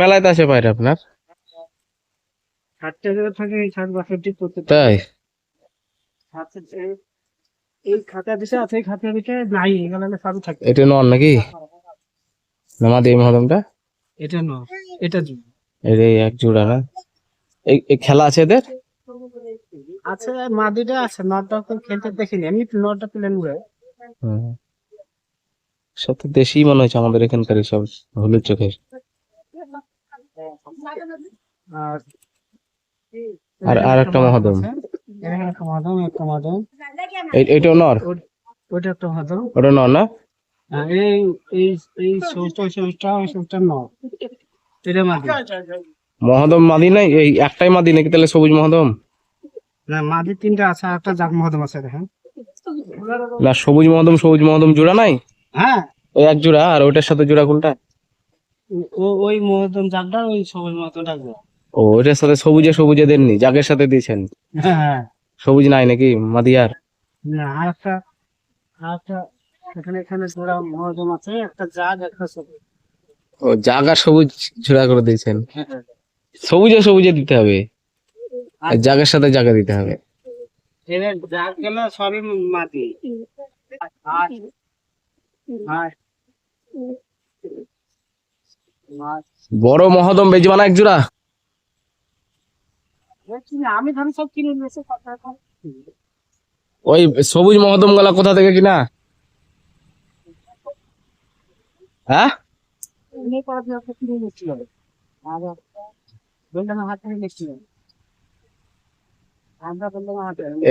মেলায় তো আছে পায়রা আপনার? ষাটটা থাকে এই ষাট বাষট্টি করতে তাই? এই খাতা আছে খাতা নাই সবই থাকে। এটা নন নাকি? নামাদি এই মহদমটা এটা ন এটা জু এই এক জোড়া না? এই খেলা আছে এদের? আছে মাদিটা আছে নটটা খেলতে দেখিনি। এমনি নটটা প্লেন উড়ে হুম। সব তো দেশি মনে হচ্ছে আমাদের এখানকার সব হলুদ চোখের। আর আর একটা মহদম। এইটাও নর। ওইটা একটা মহদম। ওটা নর না? এই এই এই এটা মাদি। মহদম মাদি নাই? এই একটাই মাদি নাকি তাহলে সবুজ মহদম? না মাদি তিনটা আছে আর একটা জাগ মহদম আছে দেখেন। না সবুজ মহদম সবুজ মহদম জোড়া নাই? হ্যাঁ। ওই এক জোড়া আর ওইটার সাথে জোড়া কোনটা? ও ওই মহদম জাগটা ওই সবুজ ডাকবে ও ওইটার সাথে সবুজে সবুজে দেননি জাগের সাথে দিয়েছেন? হ্যাঁ সবুজ নাই নাকি মাদিয়ার? না আর একটা আর একটা এখানে এখানে জোড়া মহদম আছে একটা জাগ একটা সবুজ। ও জাগ আর সবুজ জোড়া করে দিয়েছেন। সবুজে সবুজে দিতে হবে আর জাগের সাথে জাগা দিতে হবে। এবার জাগ গেলে সবই মাটি আর বড় মহদম বেজবা না এক জোড়া। আমি ধরুন সব কিনে নিয়েছি ওই সবুজ মহদমগুলা কোথা থেকে কিনা? হ্যাঁ?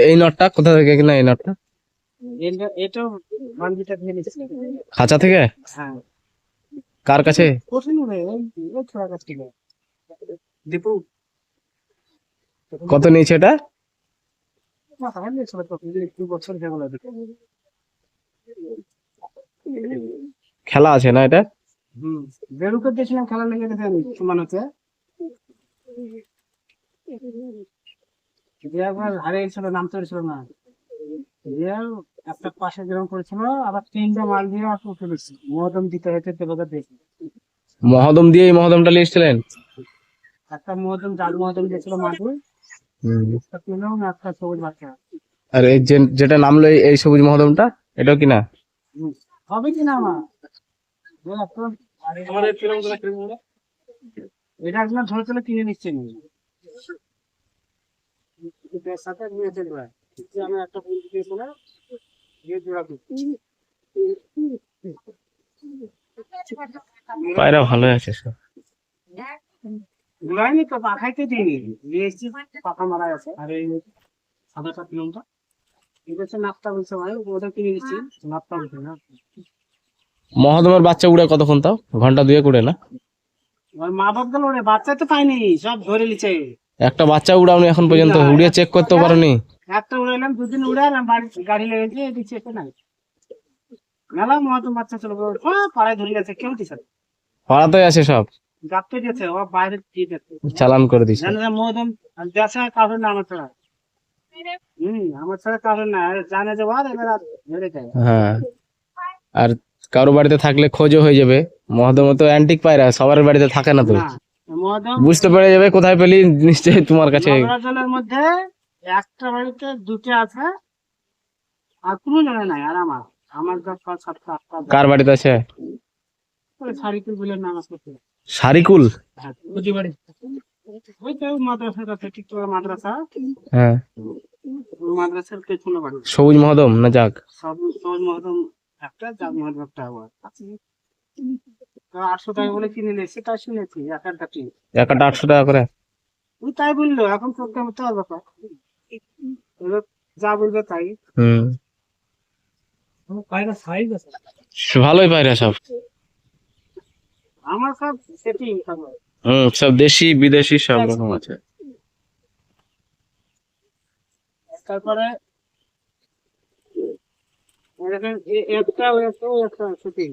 এই নটটা কোথা থেকে কিনা এই নটটা? এটাও খাঁচা থেকে? হ্যাঁ। কার কাছে? কঠিন রে এই এই ছোড়া কাছ থেকে। দীপু। কত নিয়েছে এটা? খেলা আছে না এটা? হুম বেরুকে দিয়েছিলাম খেলা লেগে সমান হচ্ছে একবার হারে গেছিল নাম তো ছিল না। একটা পাশে যেরকম করেছিল আবার তিনটা মাল দিয়ে আর উঠে দিচ্ছি মহদম দিতে হয়েছে দেবকে দেখি। মহদম দিয়ে এই মহদমটা নিয়ে এসেছিলেন একটা মহদম জাল মহদম দিয়েছিল মাটি একটা সবুজ বাচ্চা আর এই যে- যেটা নামলো এই- সবুজ মহদমটা এটাও কিনা। হবে কি না আমার? এটা একজন ধরে চলে কিনে নিচ্ছে সাথে নিয়ে চলবে আমি একটা ফুল দিয়েছিলাম পায়রা ভালো আছে সব। গুলাইনি তো পাখাইতে দিইনি। নিয়ে পাখা মারা আছে আর এই সাদাটা বলছে বাচ্চা উড়ে কতক্ষণ তাও? ঘণ্টা দুয়ে উড়ে না? মা বাপ গেল রে বাচ্চা তো পাইনি সব ধরে নিচ্ছে একটা বাচ্চা উড়াওনি এখন পর্যন্ত উড়িয়ে চেক করতে পারোনি। একটা উড়াইলাম দুদিন উড়াইলাম বাড়ি গাড়ি লেগেছে দিচ্ছে মেলা মহাতো বাচ্চা চলে গেল পাড়ায় ধরে গেছে কেউ দিছে পাড়াতে আছে সব। গাপতে দিয়েছে ও বাইরে দিয়ে দিয়েছে চালান করে দিছে। জানে দেশে না আমার ছাড়া। হম আমার ছাড়া কারণ না আর জানে যে ওর এবার ধরে যায় হ্যাঁ। আর কারও বাড়িতে থাকলে খোঁজও হয়ে যাবে। মহদম তো অ্যান্টিক পায়রা সবার বাড়িতে থাকে না তো। বুঝতে পেরে যাবে কোথায় পেলি? নিশ্চয়ই তোমার কাছে মধ্যে একটা বাড়িতে দুটো আছে আর কোনো জায়গায় নাই আর আমার। আমার যা ছয় সাতটা আটটা কার বাড়িতে আছে? শাড়িকুল বলে নাম আছে সারিকুল? হ্যাঁ, বুঝি বাড়ি। ওই তো মাদ্রাসার কাছে টিকটকের মাদ্রাসা। হ্যাঁ। মাদ্রাসার পেছনে বাড়ি। সবুজ মহদম না যাক? সব সহজ মহদম একটা মহদম একটা আবার। আটশো টাকা বলে কিনে নিয়েছি তাই শুনেছি এক একটা আটশো টাকা করে? ওই তাই বলল এখন চলতে হবে তো? আর ব্যাপার যা বলবে তাই। হুম। পায়রা সাইজ আছে। ভালোই পায়রা সব। আমার সব সেটিং হুম সব দেশি বিদেশি সব রকম আছে। তারপরে একটা ও একটা ও একটা সেটিং